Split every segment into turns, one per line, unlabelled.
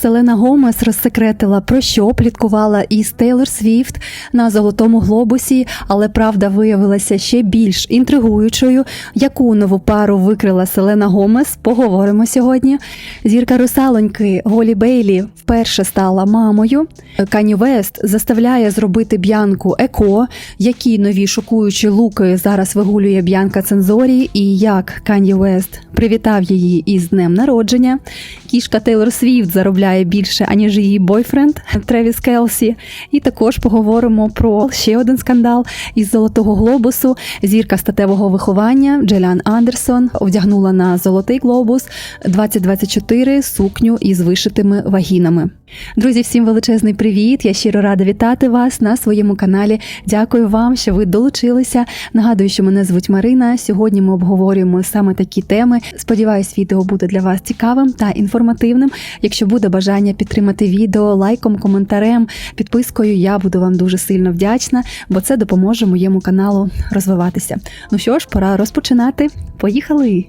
Селена Гомес розсекретила про що пліткувала із Тейлор Свіфт на золотому глобусі, але правда виявилася ще більш інтригуючою. Яку нову пару викрила Селена Гомес? Поговоримо сьогодні. Зірка русалоньки Голі Бейлі вперше стала мамою. Кані Вест заставляє зробити Б'янку Еко. Які нові шокуючі луки зараз вигулює Б'янка Цензорі, і як Кані Вест привітав її із днем народження. Кішка Тейлор Свіфт заробляє більше, аніж її бойфренд Тревіс Келсі. І також поговоримо про ще один скандал із Золотого глобусу. Зірка статевого виховання Джелян Андерсон вдягнула на Золотий глобус 2024 сукню із вишитими вагінами. Друзі, всім величезний привіт! Я щиро рада вітати вас на своєму каналі. Дякую вам, що ви долучилися. Нагадую, що мене звуть Марина. Сьогодні ми обговорюємо саме такі теми. Сподіваюсь, відео буде для вас цікавим та інформативним. Якщо буде бажання підтримати відео лайком, коментарем, підпискою, я буду вам дуже сильно вдячна, бо це допоможе моєму каналу розвиватися. Ну що ж, пора розпочинати. Поїхали!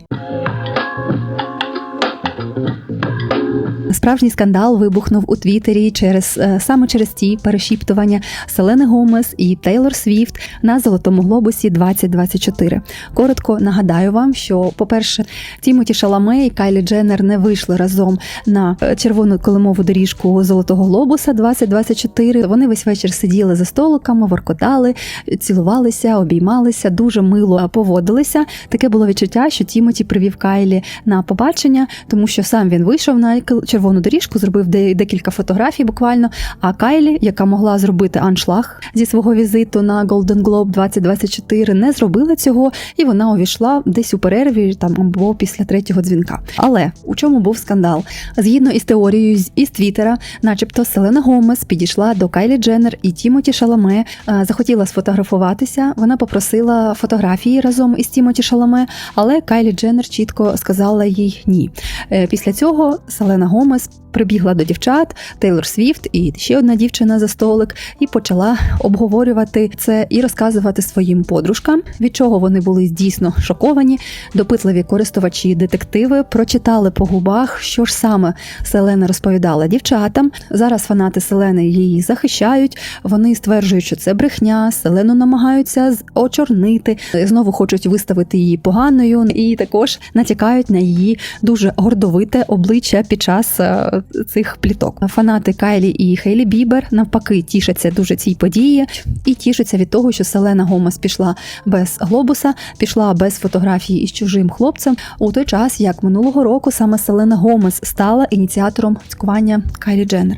Справжній скандал вибухнув у Твіттері через е, саме через ті перешіптування Селени Гомес і Тейлор Свіфт на Золотому глобусі 2024. Коротко нагадаю вам, що, по-перше, Тімоті Шаламе і Кайлі Дженнер не вийшли разом на е, червону колимову доріжку Золотого глобуса 2024. Вони весь вечір сиділи за столиками, воркотали, цілувалися, обіймалися, дуже мило поводилися. Таке було відчуття, що Тімоті привів Кайлі на побачення, тому що сам він вийшов на червону доріжку, зробив декілька фотографій буквально. А Кайлі, яка могла зробити аншлаг зі свого візиту на Golden Globe 2024, не зробила цього, і вона увійшла десь у перерві там або після третього дзвінка. Але у чому був скандал? Згідно із теорією із Твіттера, начебто Селена Гомес підійшла до Кайлі Дженнер і Тімоті Шаламе, е, захотіла сфотографуватися. Вона попросила фотографії разом із Тімоті Шаламе, але Кайлі Дженнер чітко сказала їй ні. Е, Після цього Селена Гомес прибігла до дівчат, Тейлор Свіфт і ще одна дівчина за столик, і почала обговорювати це і розказувати своїм подружкам, від чого вони були дійсно шоковані. Допитливі користувачі детективи прочитали по губах, що ж саме Селена розповідала дівчатам. Зараз фанати Селени її захищають. Вони стверджують, що це брехня. Селену намагаються очорнити, знову хочуть виставити її поганою, і також натякають на її дуже гордовите обличчя під час е, цих пліток. Фанати Кайлі і Хейлі Бібер навпаки тішаться дуже цій події і тішаться від того, що Селена Гомес пішла без глобуса, пішла без фотографії із чужим хлопцем у той час, як минулого року саме Селена Гомес стала ініціатором цькування Кайлі Дженнер.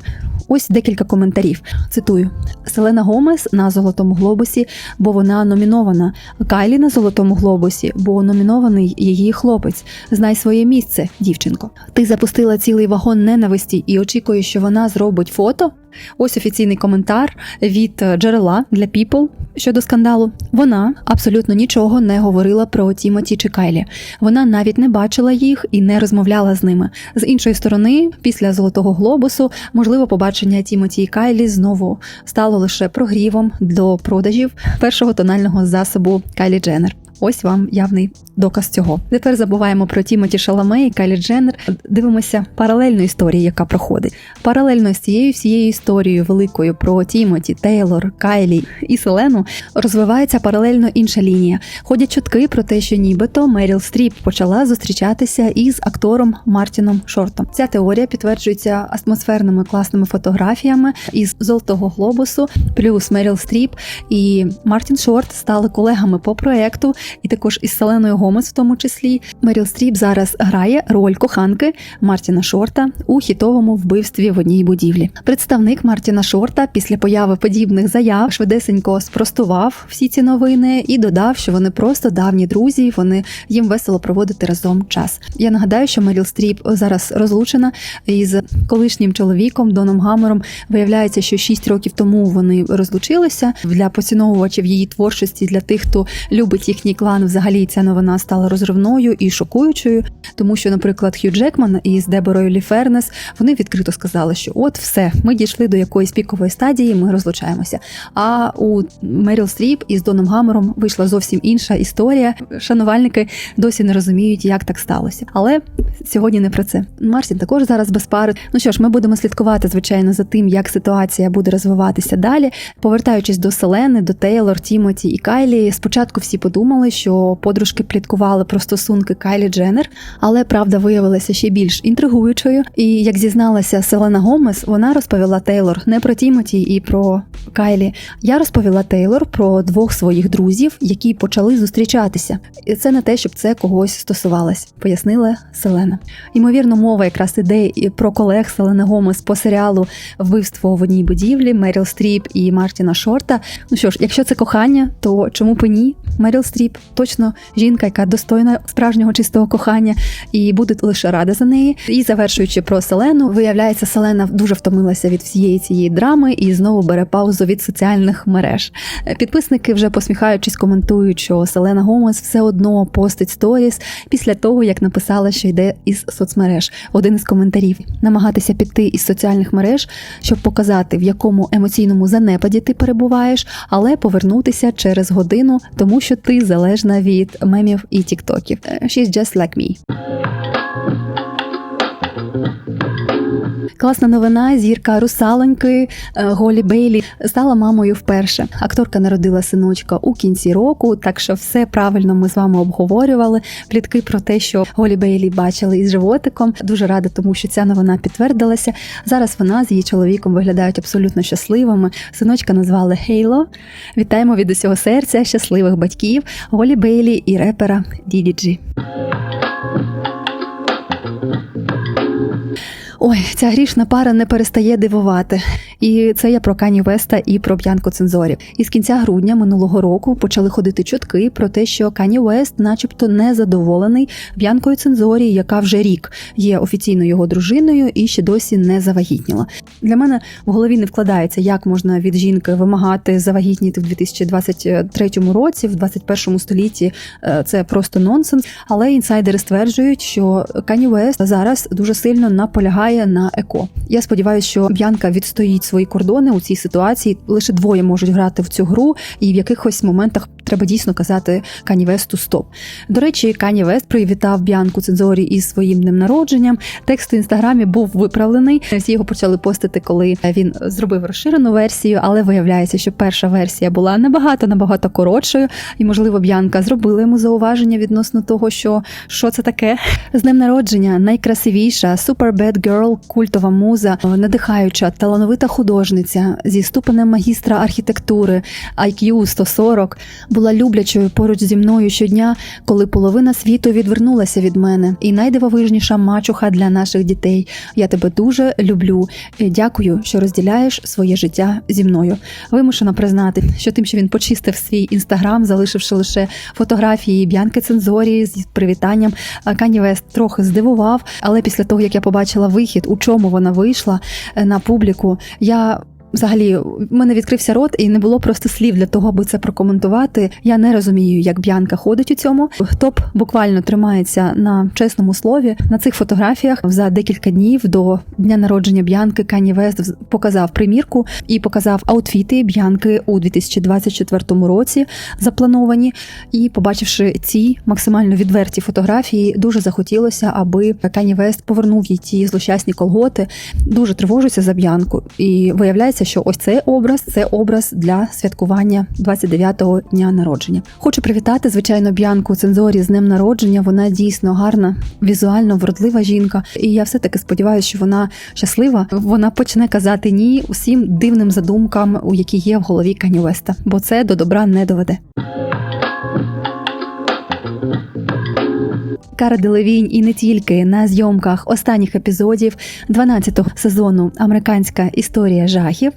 Ось декілька коментарів. Цитую: Селена Гомес на золотому глобусі, бо вона номінована. Кайлі на золотому глобусі, бо номінований її хлопець. Знай своє місце, дівчинко. Ти запустила цілий вагон ненависті і очікуєш, що вона зробить фото. Ось офіційний коментар від е, джерела для People щодо скандалу. Вона абсолютно нічого не говорила про Тімоті чи Кайлі. Вона навіть не бачила їх і не розмовляла з ними. З іншої сторони, після золотого глобусу, можливо, побачення Тімоті і Кайлі знову стало лише прогрівом до продажів першого тонального засобу Кайлі Дженнер. Ось вам явний доказ цього. Тепер забуваємо про Тімоті Шаламе і Кайлі Дженнер. Дивимося паралельну історію, яка проходить. Паралельно з цією всією історією великою про Тімоті, Тейлор, Кайлі і Селену розвивається паралельно інша лінія. Ходять чутки про те, що нібито Меріл Стріп почала зустрічатися із актором Мартіном Шортом. Ця теорія підтверджується атмосферними класними фотографіями із золотого глобусу, плюс Меріл Стріп і Мартін Шорт стали колегами по проекту, і також із Селеною Гомес, в тому числі. Меріл Стріп зараз грає роль коханки Мартіна Шорта у хітовому вбивстві в одній будівлі. Представник Мартіна Шорта після появи подібних заяв швидесенько спростував всі ці новини і додав, що вони просто давні друзі, вони їм весело проводити разом час. Я нагадаю, що Меріл Стріп зараз розлучена із колишнім чоловіком Доном Гамером. Виявляється, що 6 років тому вони розлучилися для поціновувачів її творчості, для тих, хто любить їхній клан взагалі ця новина стала розривною і шокуючою, тому що, наприклад, Хью Джекман із Деборою Лі Фернес вони відкрито сказали, що от все, ми дійшли до якоїсь пікової стадії, ми розлучаємося. А у Меріл Стріп із Доном Гамером вийшла зовсім інша історія. Шанувальники досі не розуміють, як так сталося. Але сьогодні не про це. Мартін також зараз без пари. Ну що ж, ми будемо слідкувати, звичайно, за тим, як ситуація буде розвиватися далі. Повертаючись до Селени, до Тейлор, Тімоті і Кайлі, спочатку всі подумали, що подружки пліткували про стосунки Кайлі Дженнер, але правда виявилася ще більш інтригуючою. І як зізналася Селена Гомес, вона розповіла Тейлор не про Тімоті і про Кайлі. Я розповіла Тейлор про двох своїх друзів, які почали зустрічатися. І це не те, щоб це когось стосувалось, пояснила Селена. Ймовірно, мова якраз іде і про колег Селени Гомес по серіалу Вбивство в одній будівлі Меріл Стріп і Мартіна Шорта. Ну що ж, якщо це кохання, то чому б ні? Меріл Стріп точно жінка, яка достойна справжнього чистого кохання, і буде лише рада за неї. І завершуючи про Селену, виявляється, Селена дуже втомилася від всієї цієї драми і знову бере паузу від соціальних мереж. Підписники вже посміхаючись, коментують, що Селена Гомес все одно постить сторіс після того, як написала, що йде із соцмереж. Один із коментарів намагатися піти із соціальних мереж, щоб показати, в якому емоційному занепаді ти перебуваєш, але повернутися через годину, тому що ти залежна від мемів і тіктоків. She's just like me. Класна новина. Зірка русалоньки е, Голі Бейлі стала мамою вперше. Акторка народила синочка у кінці року, так що все правильно ми з вами обговорювали. Плітки про те, що Голі Бейлі бачили із животиком. Дуже рада, тому що ця новина підтвердилася. Зараз вона з її чоловіком виглядають абсолютно щасливими. Синочка назвали Хейло. Вітаємо від усього серця щасливих батьків Голі Бейлі і репера Дідіджі. Ой, ця грішна пара не перестає дивувати. І це я про Кані Веста і про Б'янко Цензорі. І з кінця грудня минулого року почали ходити чутки про те, що Кані Вест, начебто, не задоволений Б'янкою Цензорі, яка вже рік є офіційно його дружиною і ще досі не завагітніла. Для мене в голові не вкладається, як можна від жінки вимагати завагітніти в 2023 році, в 21 столітті. Е, це просто нонсенс. Але інсайдери стверджують, що Кані Вест зараз дуже сильно наполягає на еко. Я сподіваюся, що Б'янка відстоїть свої кордони у цій ситуації. Лише двоє можуть грати в цю гру, і в якихось моментах треба дійсно казати Кані Весту стоп. До речі, Кані Вест привітав Б'янку Цензорі із своїм днем народженням. Текст у інстаграмі був виправлений. Всі його почали постити, коли він зробив розширену версію, але виявляється, що перша версія була набагато набагато коротшою, і можливо, Б'янка зробила йому зауваження відносно того, що що це таке. З днем народження найкрасивіша Super Bad Girl, культова муза, надихаюча, талановита художниця зі ступенем магістра архітектури IQ 140, була люблячою поруч зі мною щодня, коли половина світу відвернулася від мене. І найдивовижніша мачуха для наших дітей. Я тебе дуже люблю. Дякую, що розділяєш своє життя зі мною. Вимушена признати, що тим, що він почистив свій інстаграм, залишивши лише фотографії Б'янки Цензорі з привітанням. Кані Вест трохи здивував, але після того як я побачила вихід, у чому вона вийшла на публіку, я Взагалі, в мене відкрився рот, і не було просто слів для того, аби це прокоментувати. Я не розумію, як Б'янка ходить у цьому. Топ буквально тримається на чесному слові. На цих фотографіях за декілька днів до дня народження Б'янки Кані Вест показав примірку і показав аутфіти Б'янки у 2024 році, заплановані. І, побачивши ці максимально відверті фотографії, дуже захотілося, аби Кані Вест повернув їй ті злощасні колготи. Дуже тривожуся за Б'янку. І виявляється, що ось цей образ це образ для святкування 29-го дня народження. Хочу привітати, звичайно, Б'янку цензорі з днем народження. Вона дійсно гарна, візуально вродлива жінка. І я все таки сподіваюся, що вона щаслива. Вона почне казати ні усім дивним задумкам, у які є в голові Кані Веста, бо це до добра не доведе. Кара Делевінь і не тільки на зйомках останніх епізодів 12-го сезону Американська історія жахів.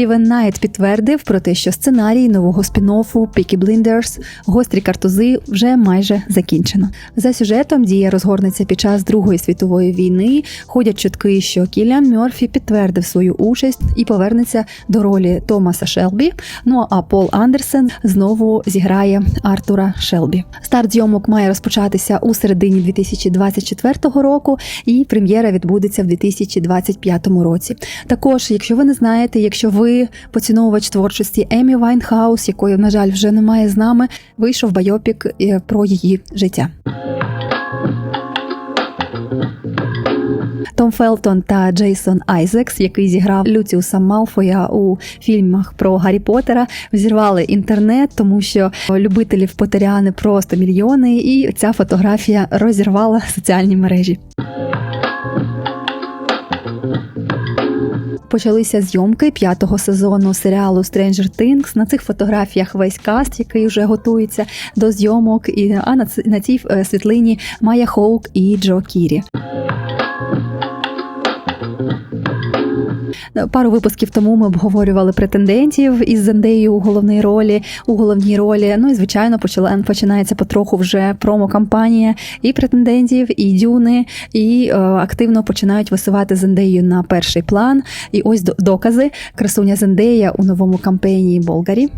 Стівен Найт підтвердив про те, що сценарій нового спін-оффу Peaky Blinders гострі картузи вже майже закінчено. За сюжетом дія розгорнеться під час Другої світової війни. Ходять чутки, що Кіліан Мьорфі підтвердив свою участь і повернеться до ролі Томаса Шелбі. Ну а Пол Андерсен знову зіграє Артура Шелбі. Старт зйомок має розпочатися у середині 2024 року, і прем'єра відбудеться в 2025 році. Також, якщо ви не знаєте, якщо ви поціновувач творчості Емі Вайнхаус, якої, на жаль, вже немає з нами, вийшов байопік е, про її життя. Том Фелтон та Джейсон Айзекс, який зіграв Люціуса Малфоя у фільмах про Гаррі Поттера, взірвали інтернет, тому що любителів Поттеріани просто мільйони, і ця фотографія розірвала соціальні мережі. Почалися зйомки п'ятого сезону серіалу Stranger Things. На цих фотографіях весь каст, який вже готується до зйомок, і а на цій е, світлині Майя Хоук і Джо Кірі. Пару випусків тому ми обговорювали претендентів із Зендею у головній ролі, у головній ролі. Ну і звичайно, почала починається потроху вже промо-кампанія і претендентів, і дюни, і е, активно починають висувати Зендею на перший план. І ось докази красуня Зендея у новому кампанії Болгарі.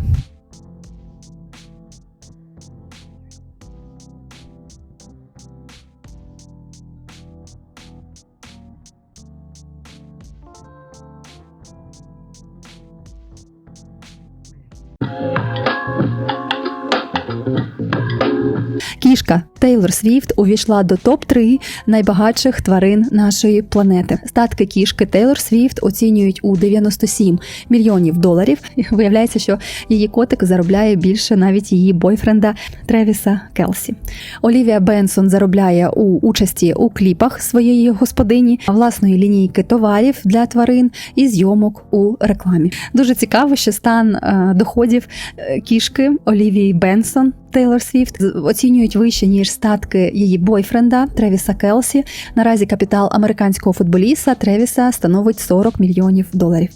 Кішка Тейлор Свіфт увійшла до топ-3 найбагатших тварин нашої планети. Статки кішки Тейлор Свіфт оцінюють у 97 мільйонів доларів. Виявляється, що її котик заробляє більше навіть її бойфренда Тревіса Келсі. Олівія Бенсон заробляє у участі у кліпах своєї господині, власної лінійки товарів для тварин і зйомок у рекламі. Дуже цікаво, що стан е, доходів е, кішки Олівії Бенсон Тейлор Свіфт оцінюють вище ніж статки її бойфренда Тревіса Келсі. Наразі капітал американського футболіста Тревіса становить 40 мільйонів доларів.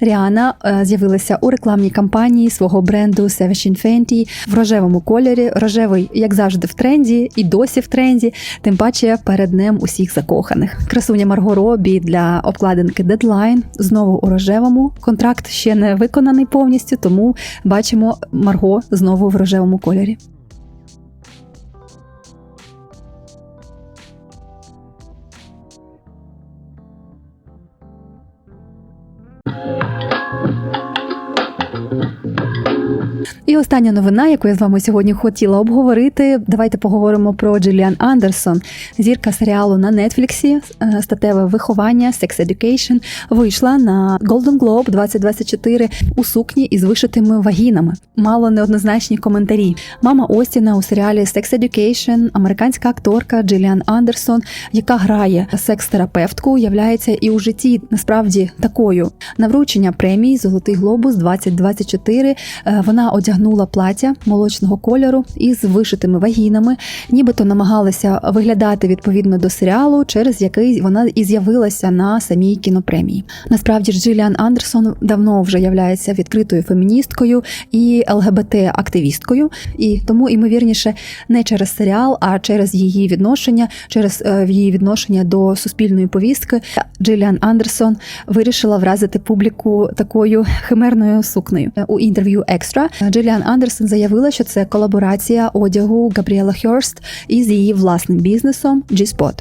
Ріана е, з'явилася у рекламній кампанії свого бренду Savage Fenty в рожевому кольорі. Рожевий, як завжди, в тренді, і досі в тренді, тим паче перед днем усіх закоханих. Красуня Марго Робі для обкладинки Deadline знову у рожевому. Контракт ще не виконаний повністю, тому бачимо Марго знову в рожевому кольорі. І остання новина, яку я з вами сьогодні хотіла обговорити. Давайте поговоримо про Джиліан Андерсон, зірка серіалу на Нетфліксі е, статеве виховання Sex Education вийшла на Golden Globe 2024 у сукні із вишитими вагінами. Мало неоднозначні коментарі. Мама Остіна у серіалі Sex Education, американська акторка Джиліан Андерсон, яка грає секс-терапевтку, являється і у житті насправді такою. На вручення премії Золотий глобус 2024 е, вона одягнула плаття молочного кольору із вишитими вагінами, нібито намагалася виглядати відповідно до серіалу, через який вона і з'явилася на самій кінопремії. Насправді ж Джиліан Андерсон давно вже являється відкритою феміністкою і ЛГБТ-активісткою, і тому, ймовірніше, не через серіал, а через її відношення, через е, її відношення до суспільної повістки, Джиліан Андерсон вирішила вразити публіку такою химерною сукнею. У інтерв'ю Екстра Джиліан Андерсон заявила, що це колаборація одягу Габріела Хьорст із її власним бізнесом G-Spot.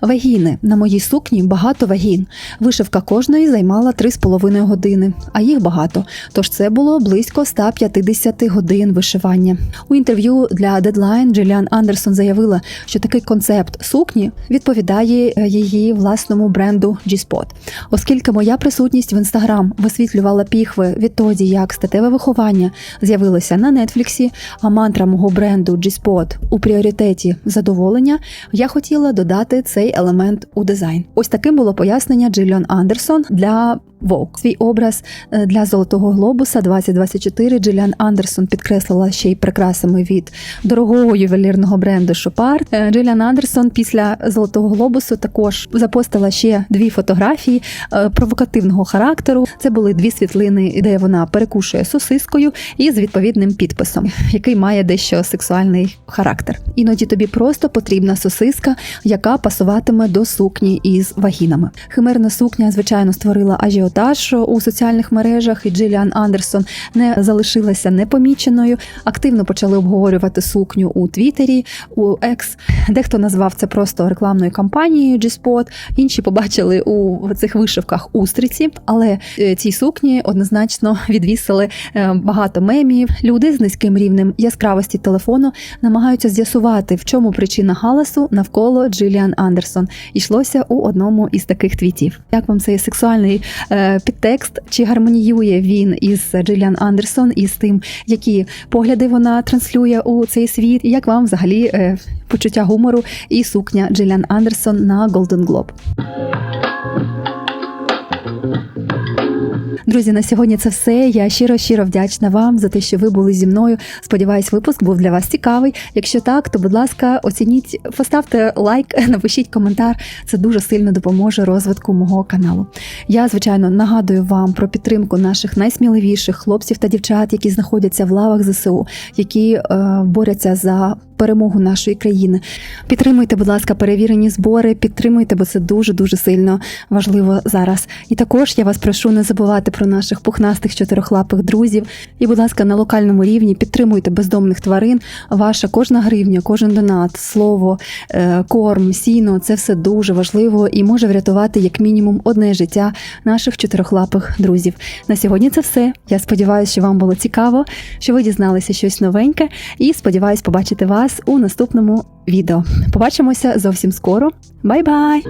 Вагіни на моїй сукні багато вагін. Вишивка кожної займала 3,5 години, а їх багато. Тож це було близько 150 годин вишивання. У інтерв'ю для Deadline Джиліан Андерсон заявила, що такий концепт сукні відповідає е, її власному бренду G-Spot. Оскільки моя присутність в інстаграм висвітлювала піхви відтоді, як статеве виховання з'явилося на Нетфліксі, а мантра мого бренду G-Spot у пріоритеті задоволення, я хотіла додати цей елемент у дизайн. Ось таким було пояснення Джилліан Андерсон для Vogue. Свій образ е, для Золотого Глобуса 2024 Джиліан Андерсон підкреслила ще й прикрасами від дорогого ювелірного бренду Шопар. Джиліан Андерсон після Золотого Глобусу також запостила ще дві фотографії е, провокативного характеру. Це були дві світлини, де вона перекушує сосискою і з відповідним підписом, який має дещо сексуальний характер. Іноді тобі просто потрібна сосиска, яка пасуватиме до сукні із вагінами. Химерна сукня, звичайно, створила ажіотаж у соціальних мережах, і Джиліан Андерсон не залишилася непоміченою. Активно почали обговорювати сукню у Твіттері, у X. Дехто назвав це просто рекламною кампанією G-Spot, інші побачили у цих вишивках устриці, але е, цій сукні однозначно відвісили е, багато мемів. Люди з низьким рівнем яскравості телефону намагаються з'ясувати, в чому причина галасу навколо Джиліан Андерсон. Йшлося у одному із таких твітів. Як вам цей сексуальний е, підтекст? Чи гармоніює він із Джиліан Андерсон і з тим, які погляди вона транслює у цей світ? І як вам взагалі е, почуття гумору і сукня Джиліан Андерсон на Golden Globe? Друзі, на сьогодні це все. Я щиро щиро вдячна вам за те, що ви були зі мною. Сподіваюсь, випуск був для вас цікавий. Якщо так, то будь ласка, оцініть, поставте лайк, напишіть коментар. Це дуже сильно допоможе розвитку мого каналу. Я, звичайно, нагадую вам про підтримку наших найсміливіших хлопців та дівчат, які знаходяться в лавах ЗСУ, які е, борються за перемогу нашої країни. Підтримуйте, будь ласка, перевірені збори, підтримуйте, бо це дуже дуже сильно важливо зараз. І також я вас прошу не забувати про наших пухнастих чотирьохлапих друзів. І, будь ласка, на локальному рівні підтримуйте бездомних тварин. Ваша кожна гривня, кожен донат, слово, е, корм, сіно це все дуже важливо і може врятувати як мінімум одне життя наших чотирьохлапих друзів. На сьогодні це все. Я сподіваюся, що вам було цікаво, що ви дізналися щось новеньке, і сподіваюсь побачити вас у наступному відео. Побачимося зовсім скоро. Бай-бай!